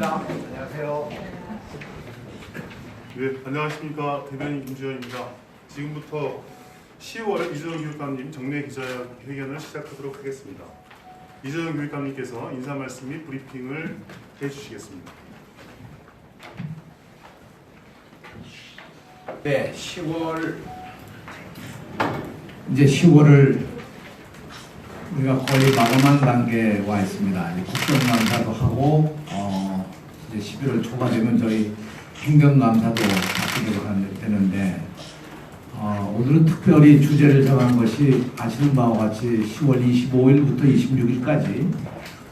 김주현입니다. 안녕하세요. 네, 안녕하십니까 대변인 김주현입니다. 지금부터 10월 이재용 교육감님 정례 기자회견을 시작하도록 하겠습니다. 이재용 교육감님께서 인사 말씀 및 브리핑을 해주시겠습니다. 네, 10월 이제 10월을 우리가 거의 마감한 단계에 와 있습니다. 국정감사도 하고 어 이제 11월 초가 되면 저희 행정감사도 하는- 되는데 어 오늘은 특별히 주제를 정한 것이 아시는 바와 같이 10월 25일부터 26일까지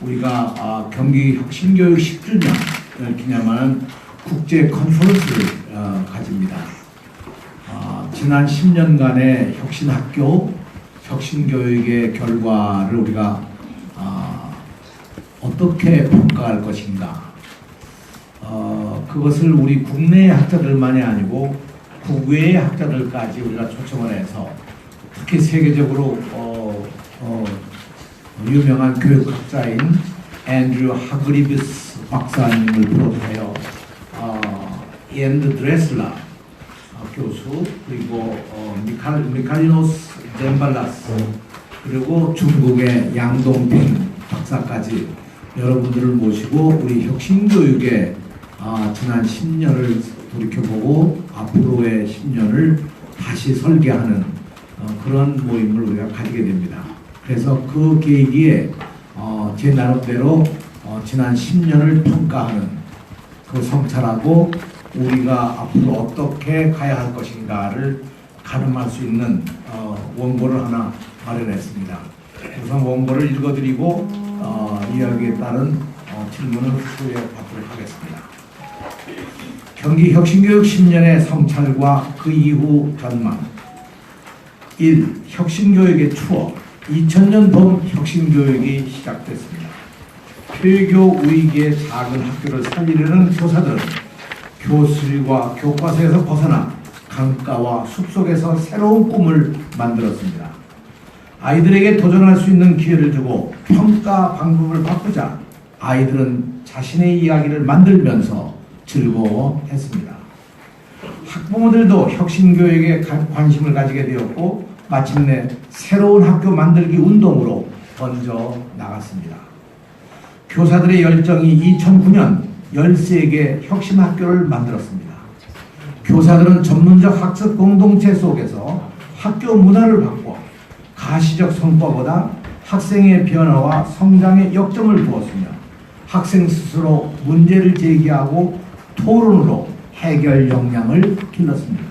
우리가 아, 경기 혁신교육 10주년을 기념하는 국제 컨퍼런스를 어, 가집니다. 아, 지난 10년간의 혁신학교, 혁신교육의 결과를 우리가 아, 어떻게 평가할 것인가. 어, 그것을 우리 국내 학자들만이 아니고 국외의 학자들까지 우리가 초청을 해서 특히 세계적으로 어, 어, 유명한 교육학자인 앤드류 하그리비스 박사님을 비롯하여 어, 앤드 드레슬라 어, 교수 그리고 어, 미칼, 미칼리노스 젠발라스 그리고 중국의 양동핑 박사까지 여러분들을 모시고 우리 혁신교육의 아, 지난 10년을 돌이켜보고 앞으로의 10년을 다시 설계하는 어, 그런 모임을 우리가 가지게 됩니다. 그래서 그 계기에 어, 제 나름대로 어, 지난 10년을 평가하는 그 성찰하고 우리가 앞으로 어떻게 가야 할 것인가를 가늠할 수 있는 어, 원고를 하나 마련했습니다. 우선 원고를 읽어드리고 어, 이야기에 따른 어, 질문을 후에 받도록 하겠습니다. 경기 혁신교육 10년의 성찰과 그 이후 전망 1. 혁신교육의 추억 2000년 봄 혁신교육이 시작됐습니다. 폐교 위기의 작은 학교를 살리려는 교사들은 교실과 교과서에서 벗어나 강가와 숲속에서 새로운 꿈을 만들었습니다. 아이들에게 도전할 수 있는 기회를 주고 평가 방법을 바꾸자 아이들은 자신의 이야기를 만들면서 즐거워했습니다. 학부모들도 혁신교육에 가- 관심을 가지게 되었고 마침내 새로운 학교 만들기 운동으로 번져 나갔습니다. 교사들의 열정이 2009년 13개 혁신학교를 만들었습니다. 교사들은 전문적 학습 공동체 속에서 학교 문화를 바꿔 가시적 성과보다 학생의 변화와 성장에 역점을 두었으며 학생 스스로 문제를 제기하고 토론으로 해결 역량을 길렀습니다.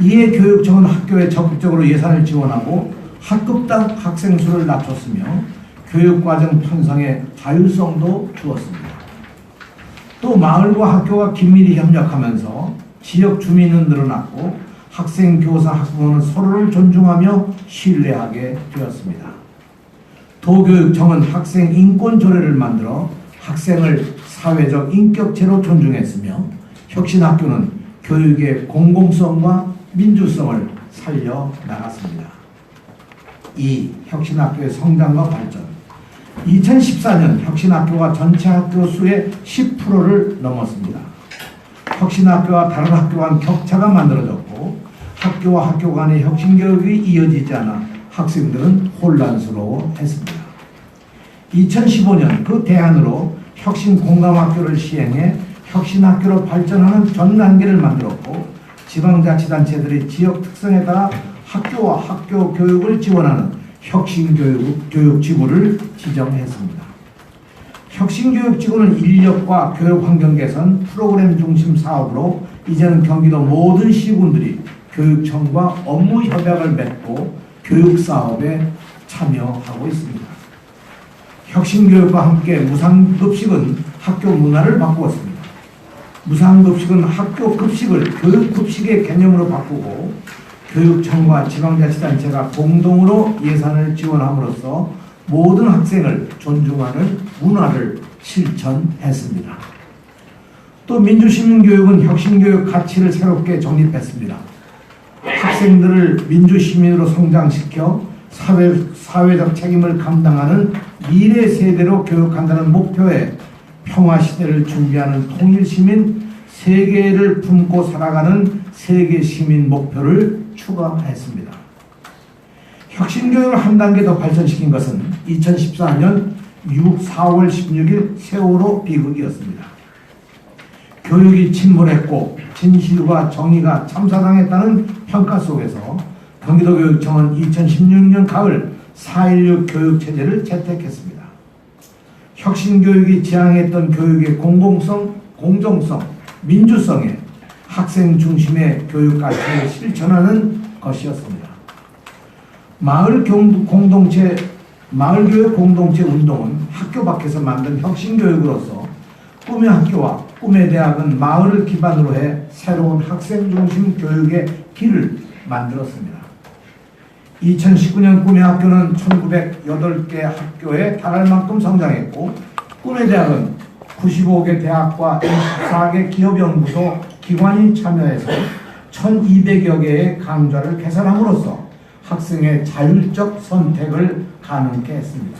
이에 교육청은 학교에 적극적으로 예산을 지원하고 학급당 학생 수를 낮췄으며 교육과정 편성에 자율성도 주었습니다. 또 마을과 학교가 긴밀히 협력하면서 지역 주민은 늘어났고 학생, 교사, 학부모는 서로를 존중하며 신뢰하게 되었습니다. 도교육청은 학생 인권 조례를 만들어 학생을 사회적 인격체로 존중했으며 혁신학교는 교육의 공공성과 민주성을 살려 나갔습니다. 2. 혁신학교의 성장과 발전 2014년 혁신학교가 전체 학교 수의 10%를 넘었습니다. 혁신학교와 다른 학교 간 격차가 만들어졌고 학교와 학교 간의 혁신교육이 이어지지 않아 학생들은 혼란스러워했습니다. 2015년 그 대안으로 혁신 공감학교를 시행해 혁신학교로 발전하는 전 단계를 만들었고 지방자치단체들이 지역 특성에 따라 학교와 학교 교육을 지원하는 혁신교육 교육지구를 지정했습니다. 혁신교육지구는 인력과 교육 환경 개선 프로그램 중심 사업으로 이제는 경기도 모든 시군들이 교육청과 업무 협약을 맺고 교육 사업에 참여하고 있습니다. 혁신교육과 함께 무상급식은 학교 문화를 바꾸었습니다. 무상급식은 학교 급식을 교육급식의 개념으로 바꾸고 교육청과 지방자치단체가 공동으로 예산을 지원함으로써 모든 학생을 존중하는 문화를 실천했습니다. 또 민주시민교육은 혁신교육 가치를 새롭게 정립했습니다. 학생들을 민주시민으로 성장시켜 사회, 사회적 책임을 감당하는 미래 세대로 교육한다는 목표에 평화 시대를 준비하는 통일 시민 세계를 품고 살아가는 세계 시민 목표를 추가했습니다. 혁신교육을 한 단계 더 발전시킨 것은 2014년 6, 4월 16일 세월호 비극이었습니다. 교육이 침몰했고 진실과 정의가 참사당했다는 평가 속에서 경기도교육청은 2016년 가을 4.16 교육체제를 채택했습니다. 혁신교육이 지향했던 교육의 공공성, 공정성, 민주성에 학생 중심의 교육 가치를 실천하는 것이었습니다. 마을 경- 공동체, 마을교육 공동체 운동은 학교 밖에서 만든 혁신교육으로서 꿈의 학교와 꿈의 대학은 마을을 기반으로 해 새로운 학생 중심 교육의 길을 만들었습니다. 2019년 꿈의 학교는 1908개 학교에 달할 만큼 성장했고 꿈의 대학은 95개 대학과 24개 기업연구소 기관이 참여해서 1200여 개의 강좌를 개설함으로써 학생의 자율적 선택을 가능케 했습니다.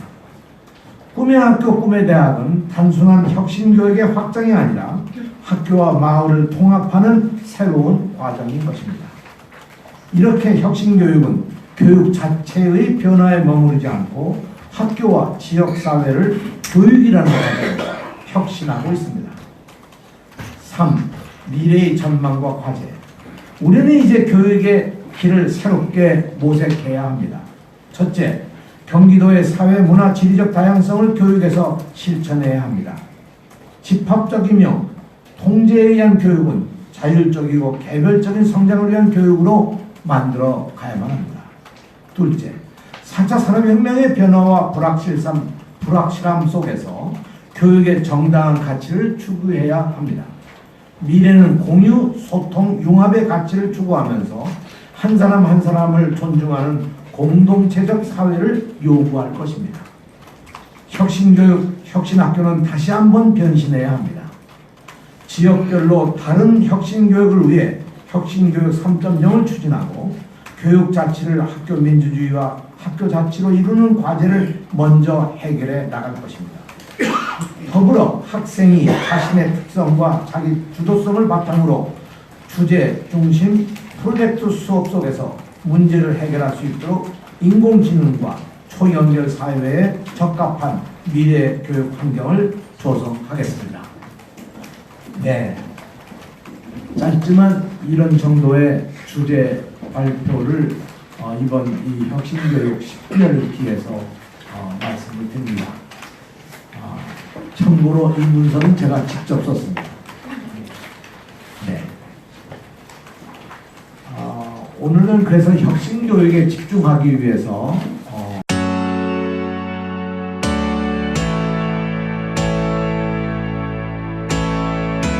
꿈의 학교 꿈의 대학은 단순한 혁신교육의 확장이 아니라 학교와 마을을 통합하는 새로운 과정인 것입니다. 이렇게 혁신교육은 교육 자체의 변화에 머무르지 않고 학교와 지역사회를 교육이라는 과정으로 혁신하고 있습니다. 3. 미래의 전망과 과제. 우리는 이제 교육의 길을 새롭게 모색해야 합니다. 첫째, 경기도의 사회 문화 지리적 다양성을 교육에서 실천해야 합니다. 집합적이며 통제에 의한 교육은 자율적이고 개별적인 성장을 위한 교육으로 만들어 가야만 합니다. 둘째, 4차 산업혁명의 변화와 불확실함, 불확실함 속에서 교육의 정당한 가치를 추구해야 합니다. 미래는 공유, 소통, 융합의 가치를 추구하면서 한 사람 한 사람을 존중하는 공동체적 사회를 요구할 것입니다. 혁신교육, 혁신학교는 다시 한번 변신해야 합니다. 지역별로 다른 혁신교육을 위해 혁신교육 3.0을 추진하고 교육 자치를 학교 민주주의와 학교 자치로 이루는 과제를 먼저 해결해 나갈 것입니다. 더불어 학생이 자신의 특성과 자기 주도성을 바탕으로 주제 중심 프로젝트 수업 속에서 문제를 해결할 수 있도록 인공지능과 초연결 사회에 적합한 미래 교육 환경을 조성하겠습니다. 네. 짧지만 이런 정도의 주제 발표를 어, 이번 이 혁신교육 10주년을 기해서 어, 말씀을 드립니다. 아, 참고로 이 문서는 제가 직접 썼습니다. 네. 아, 오늘은 그래서 혁신교육에 집중하기 위해서